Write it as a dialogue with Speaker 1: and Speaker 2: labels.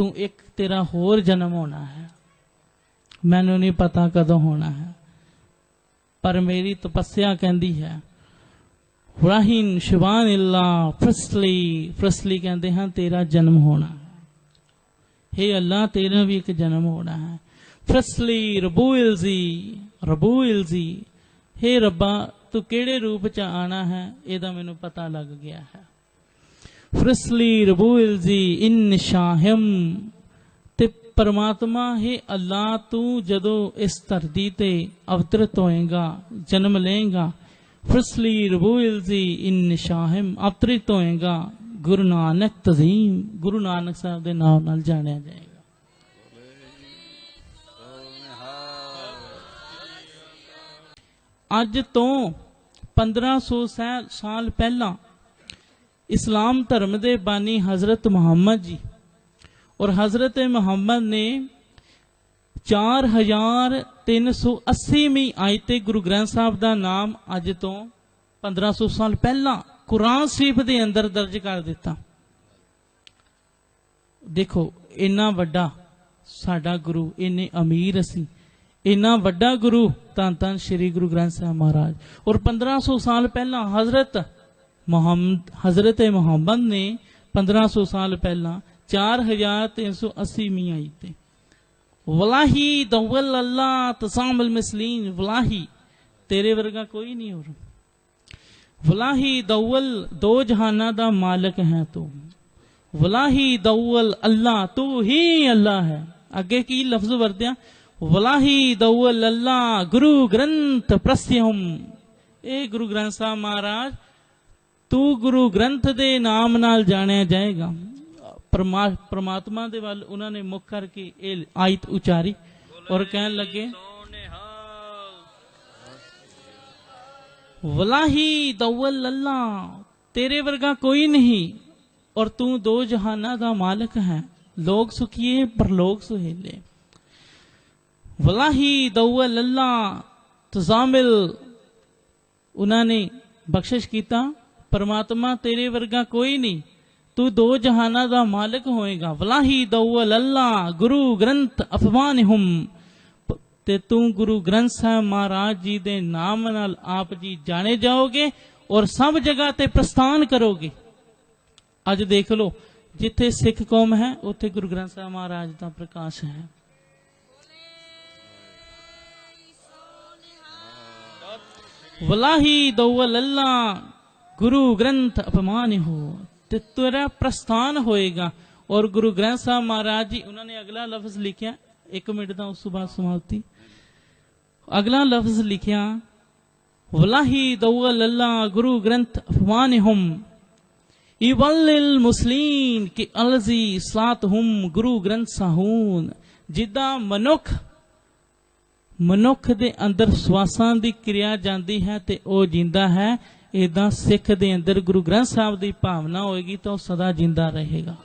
Speaker 1: ਤੂੰ ਇੱਕ ਤੇਰਾ ਹੋਰ ਜਨਮ ਹੋਣਾ ਹੈ। ਮੈਨੂੰ ਨਹੀਂ ਪਤਾ ਕਦੋਂ ਹੋਣਾ ਹੈ। ਪਰ ਮੇਰੀ ਤਪੱਸਿਆ ਕਹਿੰਦੀ ਹੈ, ਰਾਹੀਨ ਸ਼ੁਬਾਨ ਅੱਲਾ ਫਸਲੀ ਫਸਲੀ ਕਹਿੰਦੇ ਹਨ ਤੇਰਾ ਜਨਮ ਹੋਣਾ ਹੈ। हे ਅੱਲਾ ਤੇਰਾ ਵੀ ਇੱਕ ਜਨਮ ਹੋਣਾ ਹੈ। ਫਸਲੀ ਰਬੂ ਇਲਜ਼ੀ ਹੇ ਰੱਬਾ, ਤੂੰ ਕਿਹੜੇ ਰੂਪ ਚ ਆਣਾ ਹੈ? ਇਹਦਾ ਮੈਨੂੰ ਪਤਾ ਲੱਗ ਗਿਆ ਹੈ। ਫਸਲੀ ਰਬੂਇਲਜ਼ੀ ਇਨ ਸ਼ਾਹਿਮ ਤੇ ਪਰਮਾਤਮਾ, ਹੈ ਅੱਲਾ ਤੂੰ ਜਦੋਂ ਇਸ ਧਰਤੀ ਤੇ ਅਵਤਰਿਤ ਹੋਏਗਾ, ਜਨਮ ਲਏਗਾ ਫਸਲੀ ਰਬੂਇਲਜ਼ੀ ਇਨ ਸ਼ਾਹਿਮ ਅਵਤਰਿਤ ਹੋਏਗਾ, ਗੁਰੂ ਨਾਨਕ ਤਜ਼ੀਮ, ਗੁਰੂ ਨਾਨਕ ਸਾਹਿਬ ਦੇ ਨਾਮ ਨਾਲ ਜਾਣਿਆ ਜਾਏਗਾ। ਅੱਜ ਤੋਂ 1500 ਸਾ- ਸਾਲ ਪਹਿਲਾਂ ਇਸਲਾਮ ਧਰਮ ਦੇ ਬਾਨੀ ਹਜ਼ਰਤ ਮੁਹੰਮਦ ਜੀ। ਔਰ ਹਜ਼ਰਤ ਮੁਹੰਮਦ ਨੇ 4380ਵੀਂ ਆਇਤ ਤੇ ਗੁਰੂ ਗ੍ਰੰਥ ਸਾਹਿਬ ਦਾ ਨਾਮ ਅੱਜ ਤੋਂ 1500 ਸਾਲ ਪਹਿਲਾਂ ਕੁਰਾਨ ਸ਼ਰੀਫ ਦੇ ਅੰਦਰ ਦਰਜ ਕਰ ਦਿੱਤਾ। ਦੇਖੋ, ਇੰਨਾ ਵੱਡਾ ਸਾਡਾ ਗੁਰੂ, ਇੰਨੇ ਅਮੀਰ ਅਸੀਂ, ਇੰਨਾ ਵੱਡਾ ਗੁਰੂ ਤਾਂ ਤਾਂ ਸ੍ਰੀ ਗੁਰੂ ਗ੍ਰੰਥ ਸਾਹਿਬ ਮਹਾਰਾਜ। ਔਰ 1500 ਸਾਲ ਪਹਿਲਾਂ ਹਜ਼ਰਤ محمد حضرت محمد نے پندرہ سو سال پہلا چار ہزار تین سو اسی میں آئی تھے ولاحی دول اللہ تسام المسلین ولاحی تیرے ورگا کوئی نہیں ہو رہا۔ ولاحی دول، دو جہانہ دا مالک ہے تو۔ ولاحی دول اللہ، تو ہی اللہ ہے۔ اگے کی لفظ بردیا ولاحی دول اللہ، گرو گرنت پرسیہم اے گرو گرنتھ صاحب مہاراج ਤੂੰ ਗੁਰੂ ਗ੍ਰੰਥ ਦੇ ਨਾਮ ਨਾਲ ਜਾਣਿਆ ਜਾਏਗਾ ਪਰਮਾ- ਪ੍ਰਮਾਤਮਾ ਦੇ ਵੱਲ ਉਹਨਾਂ ਨੇ ਮੁੱਖ ਕਰਕੇ ਇਹ ਆਇਤ ਉਚਾਰੀ ਔਰ ਕਹਿਣ ਲੱਗੇ ਵਲਾਹੀ ਦਵਲ ਅੱਲਾ ਤੇਰੇ ਵਰਗਾ ਕੋਈ ਨਹੀਂ ਔਰ ਤੂੰ ਦੋ ਜਹਾਨਾਂ ਦਾ ਮਾਲਕ ਹੈ ਲੋਕ ਸੁਖੀਏ ਪਰਲੋਕ ਸੁਹੇਲੇ ਵਲਾਹੀ ਦਵਲ ਅੱਲਾ ਤਜ਼ਾਮਿਲ ਉਹਨਾਂ ਨੇ ਬਖਸ਼ਿਸ਼ ਕੀਤਾ ਪਰਮਾਤਮਾ ਤੇਰੇ ਵਰਗਾ ਕੋਈ ਨਹੀਂ। ਤੂੰ ਦੋ ਜਹਾਨਾਂ ਦਾ ਮਾਲਕ ਹੋਏਗਾ। ਵਲਾਹੀ ਦਵਲ ਅੱਲਾ ਗੁਰੂ ਗ੍ਰੰਥ ਅਫਵਾਨਹੁਮ ਤੇ ਤੂੰ ਗੁਰੂ ਗ੍ਰੰਥ ਸਾਹਿਬ ਮਹਾਰਾਜ ਜੀ ਦੇ ਨਾਮ ਨਾਲ ਆਪ ਜੀ ਜਾਣੇ ਜਾਓਗੇ ਔਰ ਸਭ ਜਗ੍ਹਾ ਤੇ ਪ੍ਰਸਥਾਨ ਕਰੋਗੇ। ਅੱਜ ਦੇਖ ਲਓ, ਜਿੱਥੇ ਸਿੱਖ ਕੌਮ ਹੈ, ਉੱਥੇ ਗੁਰੂ ਗ੍ਰੰਥ ਸਾਹਿਬ ਮਹਾਰਾਜ ਦਾ ਪ੍ਰਕਾਸ਼ ਹੈ। ਵਲਾਹੀ ਦਵਲ ਅੱਲਾ ਗੁਰੂ ਗ੍ਰੰਥ ਅਪਮਾਨ ਹੋ ਤੇ ਤੇਰਾ ਪ੍ਰਸਥਾਨ ਹੋਏਗਾ ਔਰ ਗੁਰੂ ਗ੍ਰੰਥ ਸਾਹਿਬ ਮਹਾਰਾਜ ਜੀ ਉਹਨਾਂ ਨੇ ਅਗਲਾ ਲਫ਼ਜ਼ ਲਿਖਿਆ ਇੱਕ ਮਿੰਟ ਦਾ ਉਸ ਤੋਂ ਬਾਅਦ ਸਮਾਪਤੀ ਅਗਲਾ ਲਫ਼ਜ਼ ਲਿਖਿਆ ਵਲਾਹੀ ਦਵਲ ਅੱਲਾ ਗੁਰੂ ਗ੍ਰੰਥ ਅਪਮਾਨਹੁਮ ਇਵਲਿਲ ਮੁਸਲੀਨ ਕਿ ਅਲਜ਼ੀ ਸਾਤਹੁਮ ਗੁਰੂ ਗ੍ਰੰਥ ਸਾਹੂਨ ਜਿੱਦਾਂ ਮਨੁੱਖ ਮਨੁੱਖ ਦੇ ਅੰਦਰ ਸਵਾਸਾਂ ਦੀ ਕਿਰਿਆ ਜਾਂਦੀ ਹੈ ਤੇ ਉਹ ਜਿੰਦਾ ਹੈ ਇਦਾਂ ਸਿੱਖ ਦੇ ਅੰਦਰ ਗੁਰੂ ਗ੍ਰੰਥ ਸਾਹਿਬ ਦੀ ਭਾਵਨਾ ਹੋਏਗੀ ਤਾਂ ਉਹ ਸਦਾ ਜਿੰਦਾ ਰਹੇਗਾ।